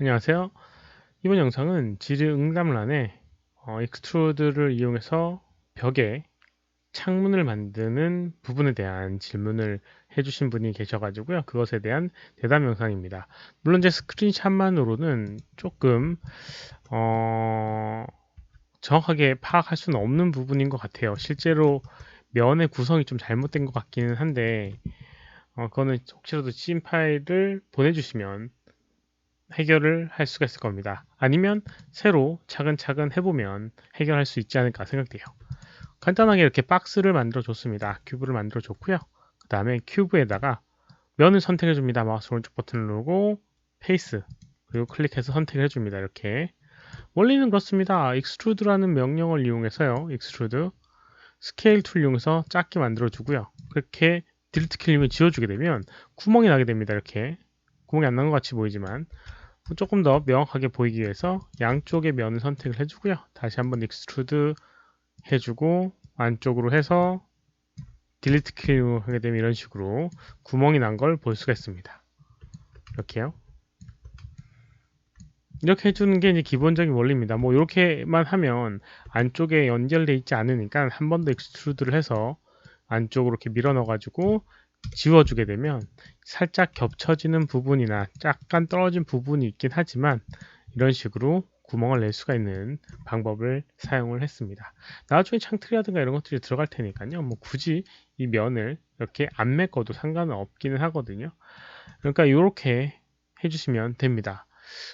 안녕하세요. 이번 영상은 질의응답란에 어, 익스트루드를 이용해서 벽에 창문을 만드는 부분에 대한 질문을 해주신 분이 계셔가지고요. 그것에 대한 대답 영상입니다. 물론 제 스크린샷만으로는 조금 어, 정확하게 파악할 수는 없는 부분인 것 같아요. 실제로 면의 구성이 좀 잘못된 것 같기는 한데 어, 그거는 혹시라도 씬 파일을 보내주시면 해결을 할 수가 있을 겁니다. 아니면 새로 차근차근 해보면 해결할 수 있지 않을까 생각돼요. 간단하게 이렇게 박스를 만들어 줬습니다. 큐브를 만들어 줬고요. 그 다음에 큐브에다가 면을 선택해 줍니다. 마우스 오른쪽 버튼을 누르고 페이스 그리고 클릭해서 선택을 해줍니다. 이렇게 원리는 그렇습니다. extrude라는 명령을 이용해서요. extrude 스케일 툴 이용해서 작게 만들어 주고요. 그렇게 딜트 킬링을 지워주게 되면 구멍이 나게 됩니다. 이렇게 구멍이 안 난 것 같이 보이지만 조금 더 명확하게 보이기 위해서 양쪽의 면을 선택을 해주고요. 다시 한번 익스트루드 해주고 안쪽으로 해서 딜리트 킬을 하게 되면 이런 식으로 구멍이 난 걸 볼 수가 있습니다. 이렇게요. 이렇게 해주는 게 이제 기본적인 원리입니다. 뭐 이렇게만 하면 안쪽에 연결되어 있지 않으니까 한 번 더 익스트루드를 해서 안쪽으로 이렇게 밀어 넣어 가지고 지워주게 되면 살짝 겹쳐지는 부분이나 약간 떨어진 부분이 있긴 하지만 이런 식으로 구멍을 낼 수가 있는 방법을 사용을 했습니다. 나중에 창틀이라든가 이런 것들이 들어갈 테니까요. 뭐 굳이 이 면을 이렇게 안 메꿔도 상관은 없기는 하거든요. 그러니까 이렇게 해주시면 됩니다.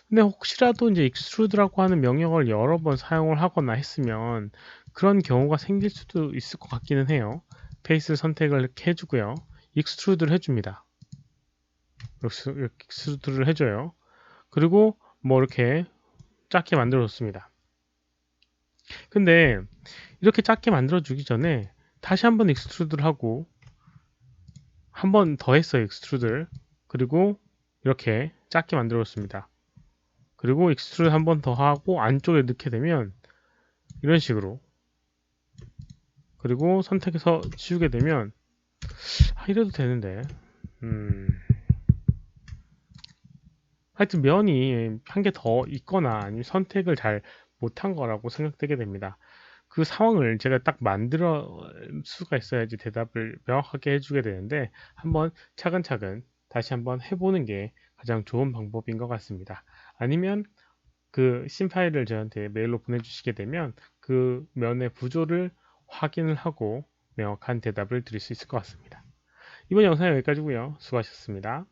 근데 혹시라도 이제 익스트루드라고 하는 명령을 여러 번 사용을 하거나 했으면 그런 경우가 생길 수도 있을 것 같기는 해요. 페이스 선택을 이렇게 해주고요. 익스트루드를 해줍니다. 익스트루드를 해줘요. 그리고 뭐 이렇게 작게 만들어줬습니다. 근데 이렇게 작게 만들어주기 전에 다시 한번 익스트루드를 하고 한 번 더 했어요. 익스트루드를. 그리고 이렇게 작게 만들어줬습니다. 그리고 익스트루드 한 번 더 하고 안쪽에 넣게 되면 이런 식으로 그리고 선택해서 지우게 되면 아, 이래도 되는데. 음. 하여튼 면이 한 개 더 있거나 아니면 선택을 잘 못한 거라고 생각되게 됩니다. 그 상황을 제가 딱 만들어 수가 있어야지 대답을 명확하게 해주게 되는데 한번 차근차근 다시 한번 해보는 게 가장 좋은 방법인 것 같습니다. 아니면 그신 파일을 저한테 메일로 보내주시게 되면 그 면의 구조를 확인을 하고 명확한 대답을 드릴 수 있을 것 같습니다. 이번 영상은 여기까지고요. 수고하셨습니다.